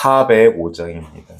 405장입니다.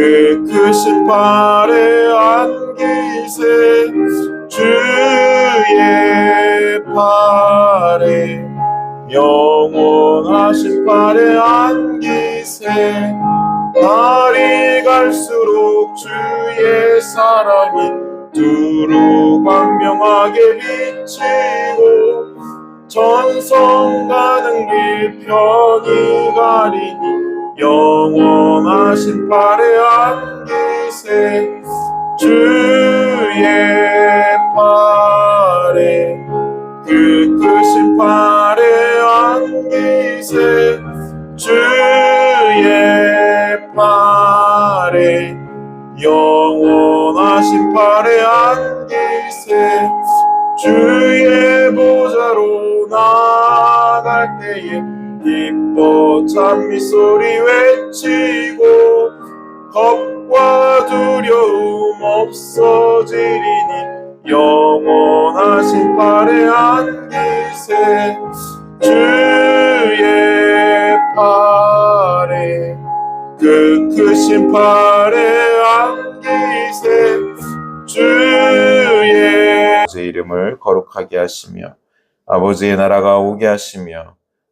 그 크신 팔에 안기세 주의 팔에 영원하신 팔에 안기세 날이 갈수록 주의 사랑이 두루 광명하게 비치고 전성 가는 길 편히 가리니 영원하신 팔에 안기세. 주의 팔에 그 크신 팔에 안기세. 주의 팔에 영원하신 팔에 안기세. 주의 보좌로 나갈 때에 기뻐 찬미 소리 외치고 겁과 두려움 없어지리니 영원하신 팔에 안기세 주의 팔에 그 크신 팔에 안기세 주의 이름을 거룩하게 하시며 아버지의 나라가 오게 하시며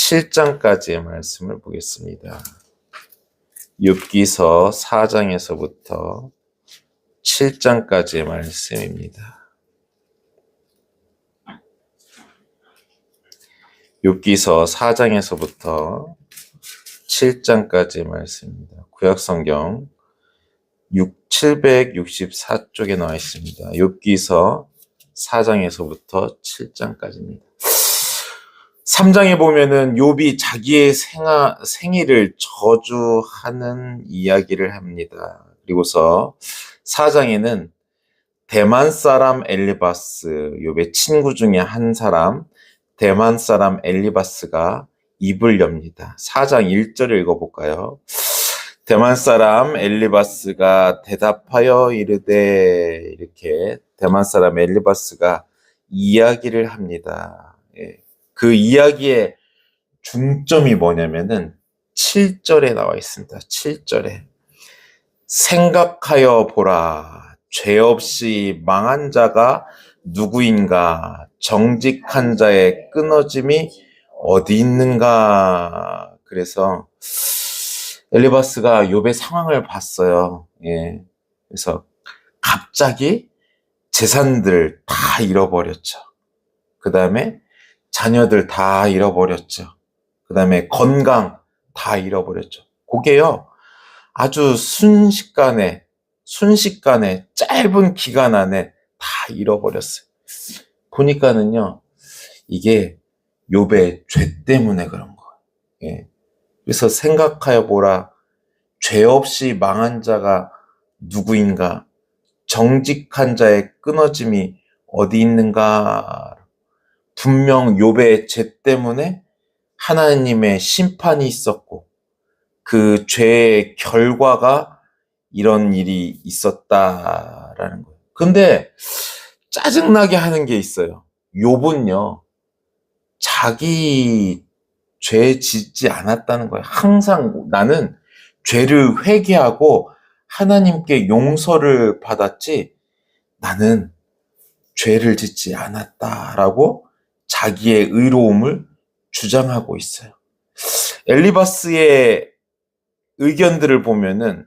7장까지의 말씀을 보겠습니다. 욥기서 4장에서부터 7장까지의 말씀입니다. 욥기서 4장에서부터 7장까지의 말씀입니다. 구약 성경 6, 764쪽에 나와 있습니다. 욥기서 4장에서부터 7장까지입니다. 3장에 보면은 욥이 자기의 생아, 생일을 저주하는 이야기를 합니다. 그리고서 4장에는 대만 사람 엘리바스, 욥의 친구 중에 한 사람, 대만 사람 엘리바스가 입을 엽니다. 4장 1절을 읽어볼까요? 대만 사람 엘리바스가 대답하여 이르되 이렇게 대만 사람 엘리바스가 이야기를 합니다. 예. 그 이야기의 중점이 뭐냐면은 7절에 나와 있습니다. 7절에 생각하여 보라 죄 없이 망한 자가 누구인가 정직한 자의 끊어짐이 어디 있는가 그래서 엘리바스가 욥의 상황을 봤어요. 예. 그래서 갑자기 재산들 다 잃어버렸죠. 그 다음에 자녀들 다 잃어버렸죠. 그 다음에 건강 다 잃어버렸죠. 그게요, 아주 순식간에, 순식간에, 짧은 기간 안에 다 잃어버렸어요. 보니까는요, 이게 욥의 죄 때문에 그런 거예요. 예. 그래서 생각하여 보라. 죄 없이 망한 자가 누구인가? 정직한 자의 끊어짐이 어디 있는가? 분명 욥의 죄 때문에 하나님의 심판이 있었고 그 죄의 결과가 이런 일이 있었다라는 거예요. 근데 짜증나게 하는 게 있어요. 욥은요. 자기 죄 짓지 않았다는 거예요. 항상 나는 죄를 회개하고 하나님께 용서를 받았지 나는 죄를 짓지 않았다라고 자기의 의로움을 주장하고 있어요. 엘리바스의 의견들을 보면은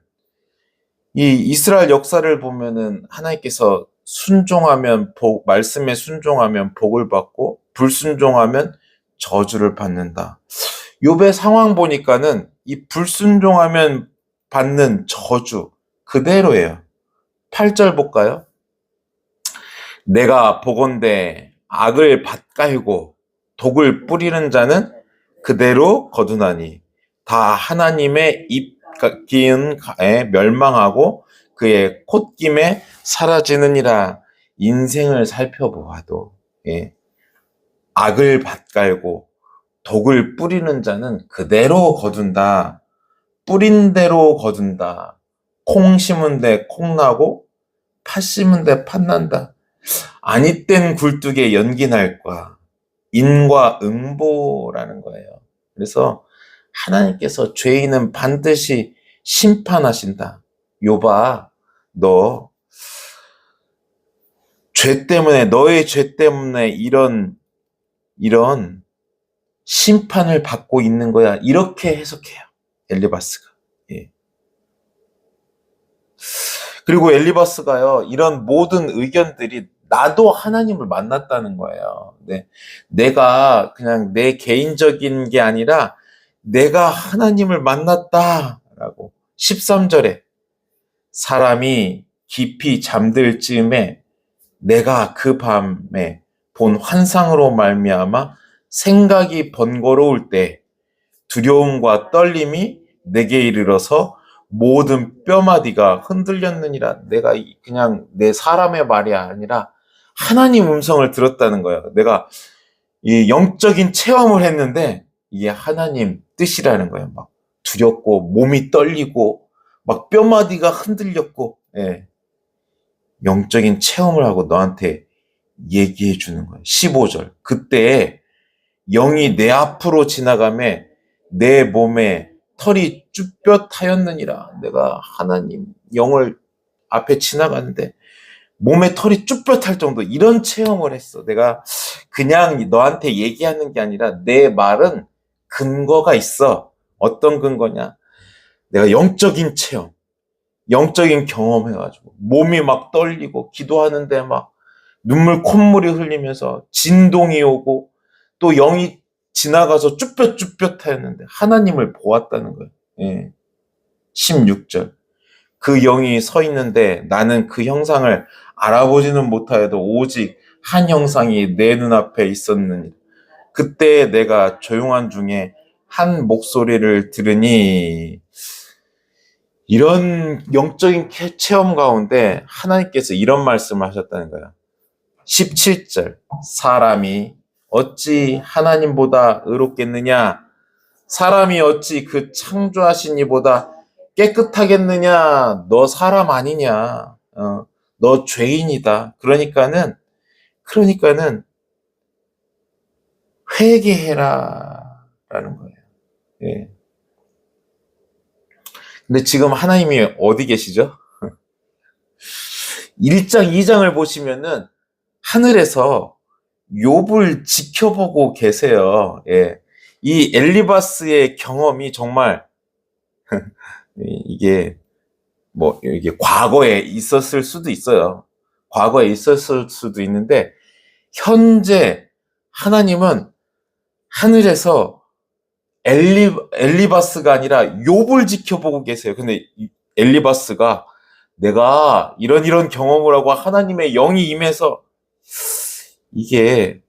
이 이스라엘 역사를 보면은 하나님께서 순종하면 복, 말씀에 순종하면 복을 받고 불순종하면 저주를 받는다. 욥의 상황 보니까는 이 불순종하면 받는 저주 그대로예요. 8절 볼까요? 내가 보건대 악을 밭갈고 독을 뿌리는 자는 그대로 거두나니 다 하나님의 입기은에 멸망하고 그의 콧김에 사라지느니라 인생을 살펴보아도 예. 악을 밭갈고 독을 뿌리는 자는 그대로 거둔다. 뿌린 대로 거둔다. 콩 심은 데 콩 나고 팥 심은 데 팥 난다. 아니 땐 굴뚝에 연기 날과 인과 응보라는 거예요. 그래서 하나님께서 죄인은 반드시 심판하신다. 요봐, 너, 죄 때문에, 너의 죄 때문에 이런, 이런 심판을 받고 있는 거야. 이렇게 해석해요. 엘리바스가. 예. 그리고 엘리바스가요, 이런 모든 의견들이 나도 하나님을 만났다는 거예요. 네. 내가 그냥 내 개인적인 게 아니라 내가 하나님을 만났다라고 13절에 사람이 깊이 잠들 즈음에 내가 그 밤에 본 환상으로 말미암아 생각이 번거로울 때 두려움과 떨림이 내게 이르러서 모든 뼈마디가 흔들렸느니라. 내가 이- 그냥 내 사람의 말이 아니라 하나님 음성을 들었다는 거예요. 내가 이 영적인 체험을 했는데 이게 하나님 뜻이라는 거예요. 막 두렵고 몸이 떨리고 막 뼈마디가 흔들렸고 예. 영적인 체험을 하고 너한테 얘기해 주는 거예요. 15절. 그때 영이 내 앞으로 지나가매 내 몸에 털이 쭈뼛하였느니라. 내가 하나님 영을 앞에 지나가는데 몸에 털이 쭈뼛할 정도 이런 체험을 했어. 내가 그냥 너한테 얘기하는 게 아니라 내 말은 근거가 있어. 어떤 근거냐? 내가 영적인 체험, 영적인 경험 해가지고 몸이 막 떨리고 기도하는데 막 눈물 콧물이 흘리면서 진동이 오고 또 영이 지나가서 쭈뼛쭈뼛하였는데 하나님을 보았다는 거예요. 예. 16절. 그 영이 서 있는데 나는 그 형상을 알아보지는 못하여도 오직 한 형상이 내 눈앞에 있었느니 그때 내가 조용한 중에 한 목소리를 들으니 이런 영적인 캐- 체험 가운데 하나님께서 이런 말씀을 하셨다는 거야. 17절. 사람이 어찌 하나님보다 의롭겠느냐? 사람이 어찌 그 창조하신 이보다 깨끗하겠느냐? 너 사람 아니냐? 어, 너 죄인이다. 그러니까는, 그러니까는 회개해라. 라는 거예요. 예. 근데 지금 하나님이 어디 계시죠? 1장, 2장을 보시면은 하늘에서 욥을 지켜보고 계세요. 예. 이 엘리바스의 경험이 정말 이게 뭐 이게 과거에 있었을 수도 있어요. 과거에 있었을 수도 있는데 현재 하나님은 하늘에서 엘리 엘리바스가 아니라 욥을 지켜보고 계세요. 근데 이 엘리바스가 내가 이런 이런 경험을 하고 하나님의 영이 임해서 이게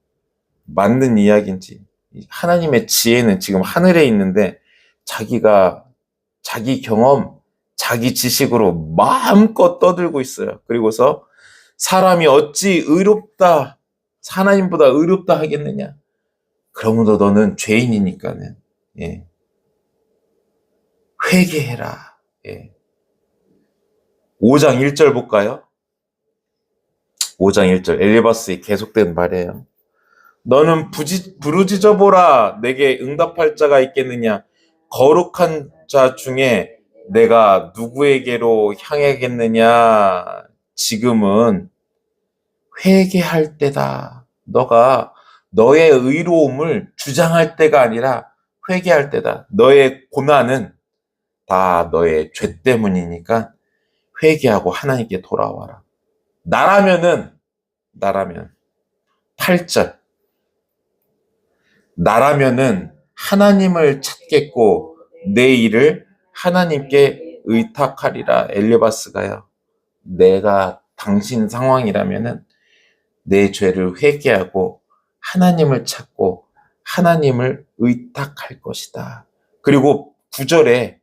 맞는 이야기인지 하나님의 지혜는 지금 하늘에 있는데 자기가 자기 경험, 자기 지식으로 마음껏 떠들고 있어요. 그리고서 사람이 어찌 의롭다, 하나님보다 의롭다 하겠느냐? 그러므로 너는 죄인이니까는 예. 회개해라. 예. 5장 1절 볼까요? 5장 1절 엘리바스의 계속된 말이에요. 너는 부지, 부르짖어 보라 내게 응답할 자가 있겠느냐 거룩한 자 중에 내가 누구에게로 향하겠느냐? 지금은 회개할 때다. 너가 너의 의로움을 주장할 때가 아니라 회개할 때다. 너의 고난은 다 너의 죄 때문이니까 회개하고 하나님께 돌아와라. 나라면은, 나라면, 8절. 나라면은 하나님을 찾겠고 내 일을 하나님께 의탁하리라. 엘리바스가요. 내가 당신 상황이라면은 내 죄를 회개하고 하나님을 찾고 하나님을 의탁할 것이다. 그리고 구절에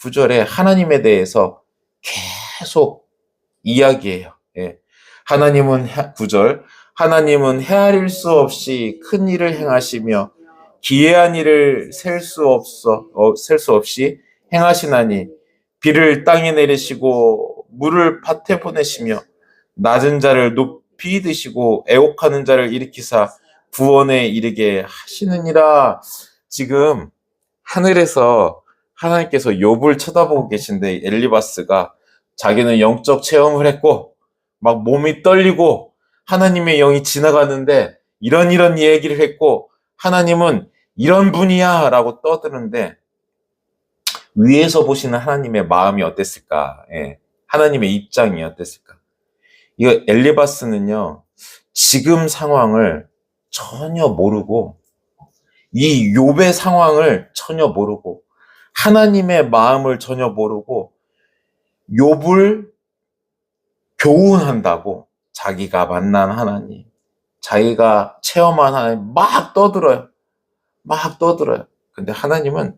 구절에 하나님에 대해서 계속 이야기해요. 예. 하나님은 해- 구절 하나님은 헤아릴 수 없이 큰 일을 행하시며 기이한 일을 셀 수 없어 어, 셀수 없이 행하시나니 비를 땅에 내리시고 물을 밭에 보내시며 낮은 자를 높이 드시고 애옥하는 자를 일으키사 구원에 이르게 하시느니라. 지금 하늘에서 하나님께서 욥을 쳐다보고 계신데 엘리바스가 자기는 영적 체험을 했고 막 몸이 떨리고 하나님의 영이 지나가는데 이런 이런 얘기를 했고 하나님은 이런 분이야 라고 떠드는데 위에서 보시는 하나님의 마음이 어땠을까? 예. 하나님의 입장이 어땠을까? 이거 엘리바스는요, 지금 상황을 전혀 모르고, 이 욥의 상황을 전혀 모르고, 하나님의 마음을 전혀 모르고, 욥을 교훈한다고 자기가 만난 하나님, 자기가 체험한 하나님 막 떠들어요. 막 떠들어요. 근데 하나님은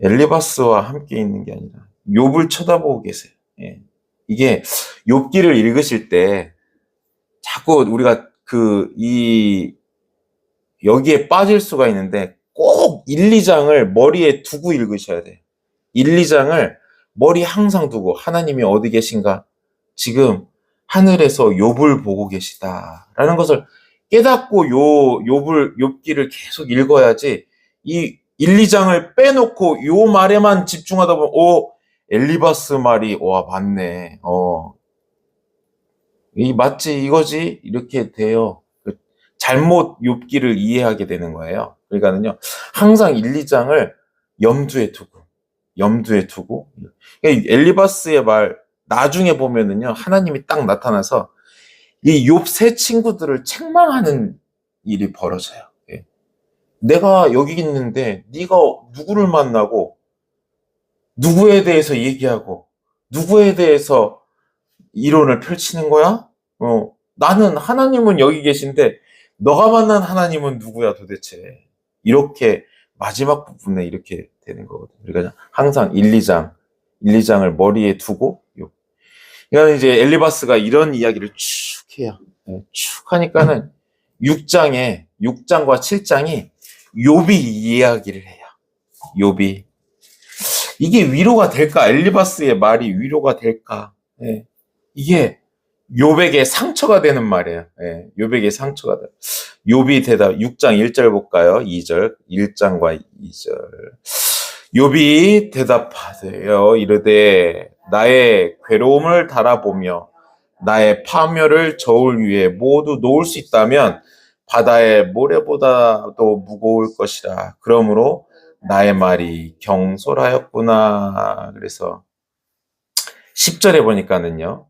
엘리바스와 함께 있는 게 아니라 욥을 쳐다보고 계세요. 예. 이게 욥기를 읽으실 때 자꾸 우리가 그 이 여기에 빠질 수가 있는데 꼭 1, 2장을 머리에 두고 읽으셔야 돼요. 1, 2장을 머리 항상 두고 하나님이 어디 계신가? 지금 하늘에서 욥을 보고 계시다라는 것을 깨닫고 요 욥을 욥기를 계속 읽어야지 이 1, 2장을 빼놓고 요 말에만 집중하다 보면 오 엘리바스 말이 와 맞네. 어. 이 맞지 이거지 이렇게 돼요. 그 잘못 욥기를 이해하게 되는 거예요. 그러니까는요. 항상 1, 2장을 염두에 두고 염두에 두고 그러니까 엘리바스의 말 나중에 보면은요. 하나님이 딱 나타나서 이 욥 세 친구들을 책망하는 일이 벌어져요. 예. 내가 여기 있는데 네가 누구를 만나고 누구에 대해서 얘기하고 누구에 대해서 이론을 펼치는 거야? 어, 나는 하나님은 여기 계신데 너가 만난 하나님은 누구야 도대체? 이렇게 마지막 부분에 이렇게 되는 거거든요. 그러니까 항상 1, 2장, 1, 2장을 머리에 두고 요. 그러니까 이제 엘리바스가 이런 이야기를 쭉 해요. 예, 쭉 하니까는 6장에 6장과 7장이 욥이 이야기를 해요. 욥이 이게 위로가 될까? 엘리바스의 말이 위로가 될까? 예. 이게 욥에게 상처가 되는 말이에요. 예. 욥에게 상처가 돼. 욥이 대답 6장 1절 볼까요? 2절 1장과 2절 욥이 대답하세요. 이르되 나의 괴로움을 달아보며 나의 파멸을 저울 위에 모두 놓을 수 있다면 바다의 모래보다도 무거울 것이라. 그러므로 나의 말이 경솔하였구나. 그래서 10절에 보니까는요.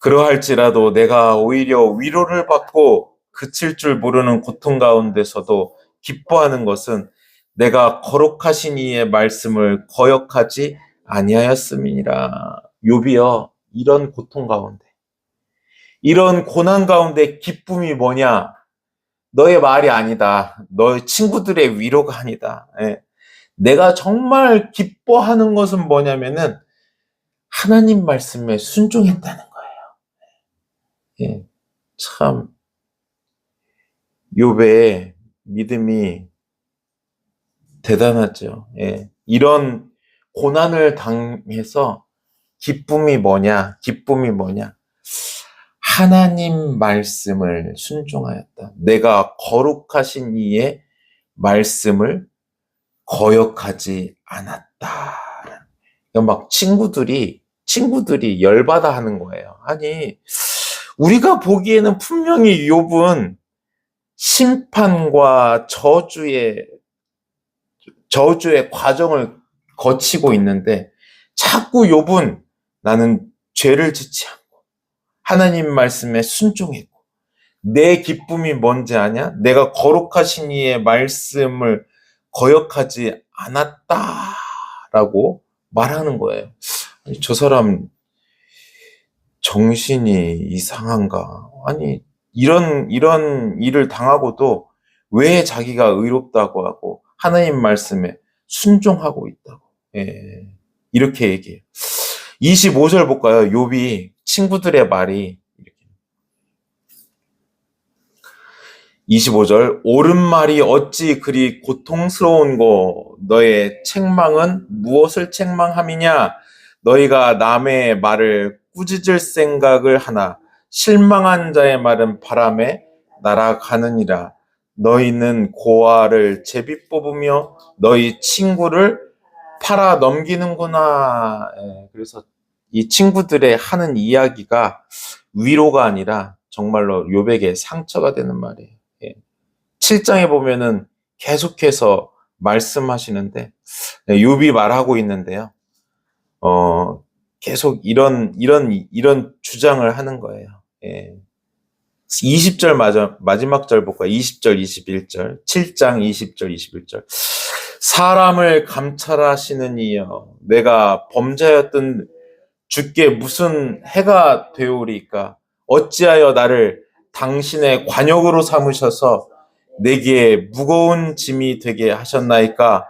그러할지라도 내가 오히려 위로를 받고 그칠 줄 모르는 고통 가운데서도 기뻐하는 것은 내가 거룩하신 이의 말씀을 거역하지 아니하였음이니라. 욥이여 이런 고통 가운데 이런 고난 가운데 기쁨이 뭐냐? 너의 말이 아니다. 너의 친구들의 위로가 아니다. 예. 내가 정말 기뻐하는 것은 뭐냐면은 하나님 말씀에 순종했다는 거예요. 예. 참 욥의 믿음이 대단하죠. 예. 이런 고난을 당해서 기쁨이 뭐냐? 기쁨이 뭐냐? 하나님 말씀을 순종하였다. 내가 거룩하신 이의 말씀을 거역하지 않았다. 막 친구들이 친구들이 열받아 하는 거예요. 아니 우리가 보기에는 분명히 욥은 심판과 저주의 저주의 과정을 거치고 있는데 자꾸 욥은 나는 죄를 짓지 않고 하나님 말씀에 순종했고 내 기쁨이 뭔지 아냐? 내가 거룩하신 이의 말씀을 거역하지 않았다라고 말하는 거예요. 아니, 저 사람 정신이 이상한가? 아니 이런 이런 일을 당하고도 왜 자기가 의롭다고 하고 하나님 말씀에 순종하고 있다고 예, 이렇게 얘기해요. 25절 볼까요? 욥이 친구들의 말이 이렇게. 25절 옳은 말이 어찌 그리 고통스러운 거 너의 책망은 무엇을 책망함이냐? 너희가 남의 말을 꾸짖을 생각을 하나? 실망한 자의 말은 바람에 날아가느니라. 너희는 고아를 제비 뽑으며 너희 친구를 팔아 넘기는구나 예, 그래서 이 친구들의 하는 이야기가 위로가 아니라 정말로 욥에게 상처가 되는 말이에요. 예. 7장에 보면은 계속해서 말씀하시는데 예, 욥이 말하고 있는데요. 어, 계속 이런 이런 이런 주장을 하는 거예요. 예. 20절 마저, 마지막 절 볼까요? 20절, 21절. 7장 20절, 21절. 사람을 감찰하시는 이여 내가 범죄하였던 주께 무슨 해가 되오리까? 어찌하여 나를 당신의 관역으로 삼으셔서 내게 무거운 짐이 되게 하셨나이까?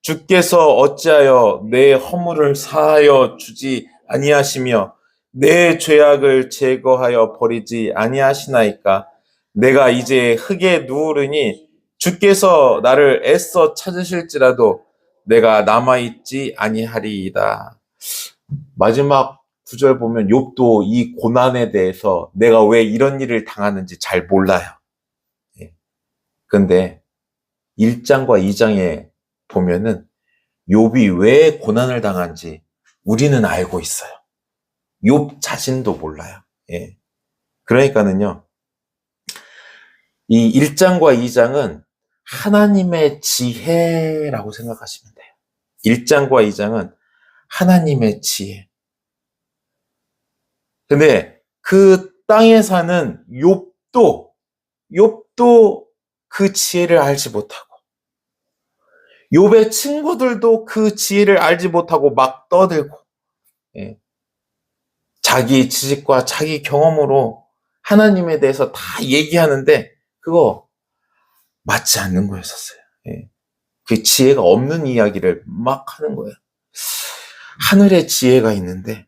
주께서 어찌하여 내 허물을 사하여 주지 아니하시며 내 죄악을 제거하여 버리지 아니하시나이까? 내가 이제 흙에 누우르니 주께서 나를 애써 찾으실지라도 내가 남아있지 아니하리이다. 마지막 구절 보면 욥도 이 고난에 대해서 내가 왜 이런 일을 당하는지 잘 몰라요. 예. 근데 1장과 2장에 보면은 욥이 왜 고난을 당한지 우리는 알고 있어요. 욥 자신도 몰라요. 예. 그러니까는요. 이 1장과 2장은 하나님의 지혜라고 생각하시면 돼요. 1장과 2장은 하나님의 지혜. 근데 그 땅에 사는 욥도 욥도 그 지혜를 알지 못하고 욥의 친구들도 그 지혜를 알지 못하고 막 떠들고 예. 자기 지식과 자기 경험으로 하나님에 대해서 다 얘기하는데 그거 맞지 않는 거였었어요. 예. 그 지혜가 없는 이야기를 막 하는 거예요. 하늘의 지혜가 있는데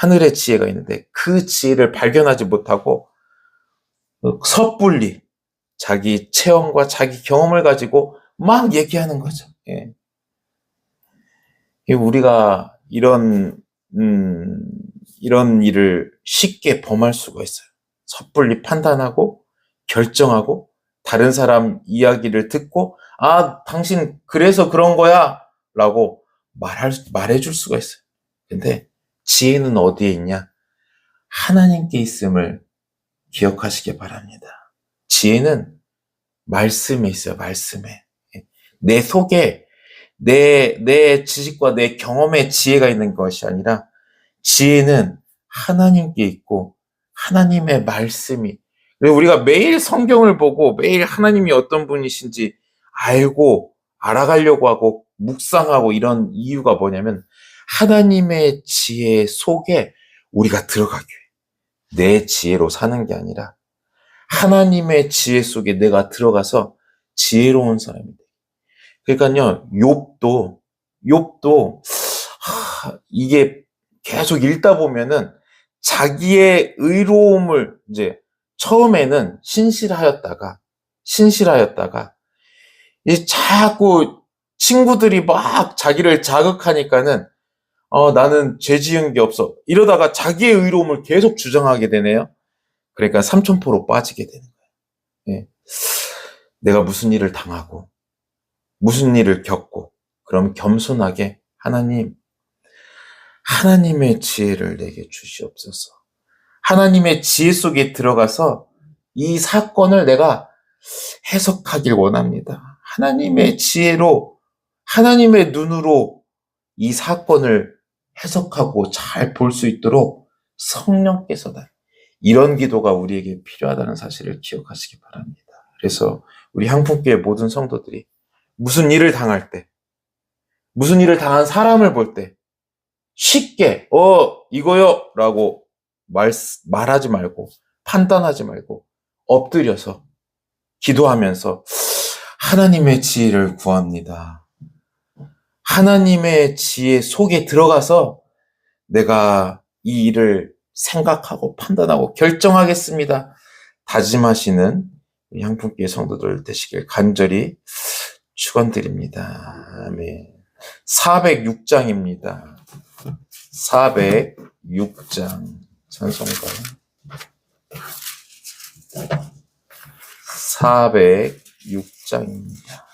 하늘의 지혜가 있는데 그 지혜를 발견하지 못하고 섣불리 자기 체험과 자기 경험을 가지고 막 얘기하는 거죠. 예. 우리가 이런 음, 이런 일을 쉽게 범할 수가 있어요. 섣불리 판단하고 결정하고 다른 사람 이야기를 듣고 아 당신 그래서 그런 거야라고 말할 말해줄 수가 있어요. 근데 지혜는 어디에 있냐? 하나님께 있음을 기억하시기 바랍니다. 지혜는 말씀에 있어요. 말씀에 내 속에 내, 내 지식과 내 경험에 지혜가 있는 것이 아니라 지혜는 하나님께 있고 하나님의 말씀이 우리가 매일 성경을 보고 매일 하나님이 어떤 분이신지 알고 알아가려고 하고 묵상하고 이런 이유가 뭐냐면 하나님의 지혜 속에 우리가 들어가기 위해 내 지혜로 사는 게 아니라 하나님의 지혜 속에 내가 들어가서 지혜로운 돼. 그러니까요, 욥도 욥도 하, 이게 계속 읽다 보면은 자기의 의로움을 이제 처음에는 신실하였다가 신실하였다가 이 자꾸 친구들이 막 자기를 자극하니까는 어 나는 죄 지은 게 없어 이러다가 자기의 의로움을 계속 주장하게 되네요. 그러니까 삼천포로 빠지게 되는 거예요. 예. 내가 무슨 일을 당하고 무슨 일을 겪고 그럼 겸손하게 하나님 하나님의 지혜를 내게 주시옵소서. 하나님의 지혜 속에 들어가서 이 사건을 내가 해석하길 원합니다. 하나님의 지혜로, 하나님의 눈으로 이 사건을 해석하고 잘 볼 수 있도록 성령께서 다. 이런 기도가 우리에게 필요하다는 사실을 기억하시기 바랍니다. 그래서 우리 향품교회 모든 성도들이 무슨 일을 당할 때, 무슨 일을 당한 사람을 볼 때, 쉽게, 어, 이거요! 라고 말, 말하지 말고, 판단하지 말고, 엎드려서, 기도하면서, 하나님의 지혜를 구합니다. 하나님의 지혜 속에 들어가서, 내가 이 일을 생각하고 판단하고 결정하겠습니다. 다짐하시는 향품교회 성도들 되시길 간절히 축원드립니다. 아멘. 406장입니다. 406장 찬송가 406장입니다.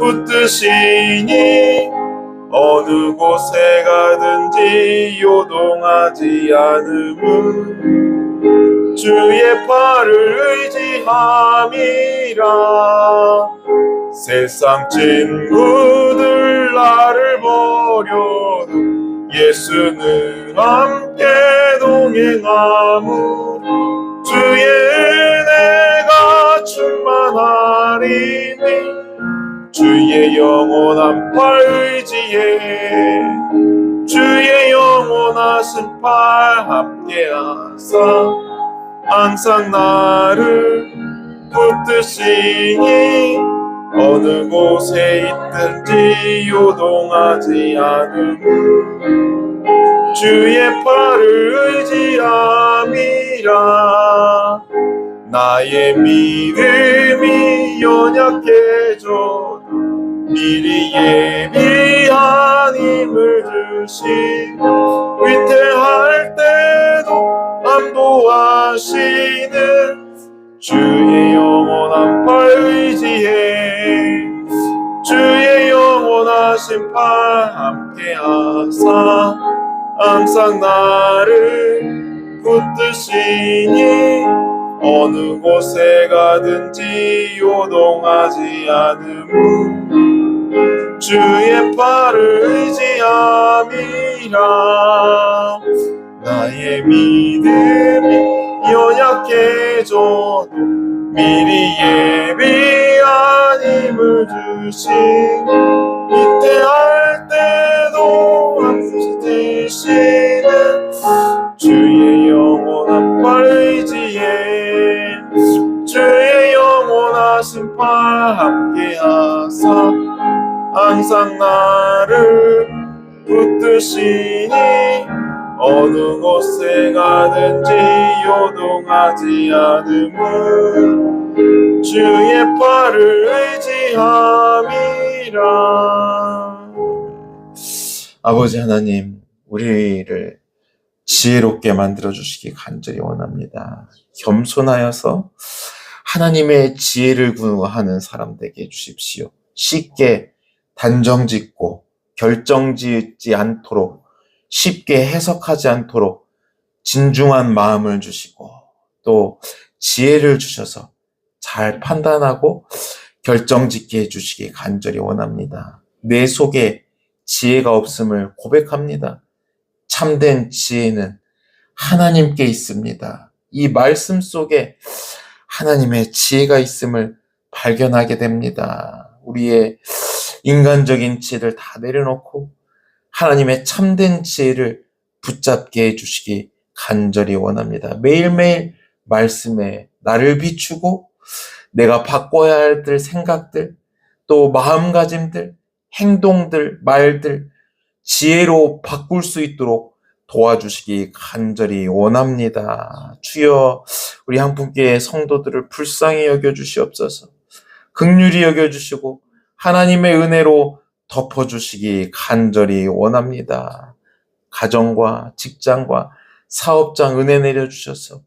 붙드시니 어느 곳에 가든지 요동하지 않음은 주의 팔을 의지함이라. 세상 친구들 나를 버려도 예수는 함께 동행하무 주의 주의 영원한 팔 의지해 주의 영원하신 팔 함께하사 항상 나를 붙드시니 어느 곳에 있든지 요동하지 않음 주의 팔을 의지함이라. 나의 믿음이 연약해져도 미리 예비한 힘을 주시며 위태할 때도 안보하시는 주의 영원한 팔 의지해 주의 영원하신 팔 함께하사 항상 나를 붙드시니 어느 곳에 가든지 요동하지 않음 주의 팔을 의지함이라. 나의 믿음이 연약해져도 미리 예비한 힘을 주신 이때 할 때도 함께 되시는 항상 나를 붙드시니 어느 곳에 가든지 요동하지 않음은 주의 팔을 의지함이라 아버지 하나님, 우리를 지혜롭게 만들어 주시기 간절히 원합니다. 겸손하여서 하나님의 지혜를 구하는 사람 되게 해 주십시오. 쉽게 단정 짓고 결정 짓지 않도록 쉽게 해석하지 않도록 진중한 마음을 주시고 또 지혜를 주셔서 잘 판단하고 결정 짓게 해주시기 간절히 원합니다. 내 속에 지혜가 없음을 고백합니다. 참된 지혜는 하나님께 있습니다. 이 말씀 속에 하나님의 지혜가 있음을 발견하게 됩니다. 우리의 인간적인 지혜를 다 내려놓고 하나님의 참된 지혜를 붙잡게 해주시기 간절히 원합니다. 매일매일 말씀에 나를 비추고 내가 바꿔야 할 생각들, 또 마음가짐들, 행동들, 말들, 지혜로 바꿀 수 있도록 도와주시기 간절히 원합니다. 주여, 우리 한 분께 성도들을 불쌍히 여겨주시옵소서. 극률이 여겨주시고, 하나님의 은혜로 덮어주시기 간절히 원합니다. 가정과 직장과 사업장 은혜 내려주셔서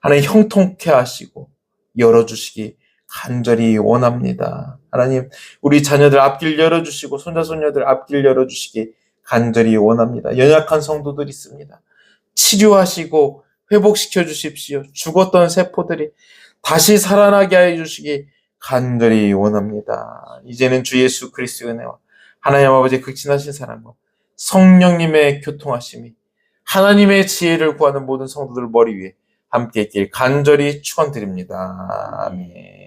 하나님 형통케 하시고 열어주시기 간절히 원합니다. 하나님 우리 자녀들 앞길 열어주시고 손자 손녀들 앞길 열어주시기 간절히 원합니다. 연약한 성도들 있습니다. 치료하시고 회복시켜 주십시오. 죽었던 세포들이 다시 살아나게 해 주시기 간절히 원합니다. 이제는 주 예수 그리스도의 은혜와 하나님 아버지 극진하신 사랑과 성령님의 교통하심이 하나님의 지혜를 구하는 모든 성도들 머리 위에 함께 있길 간절히 축원드립니다. 아멘.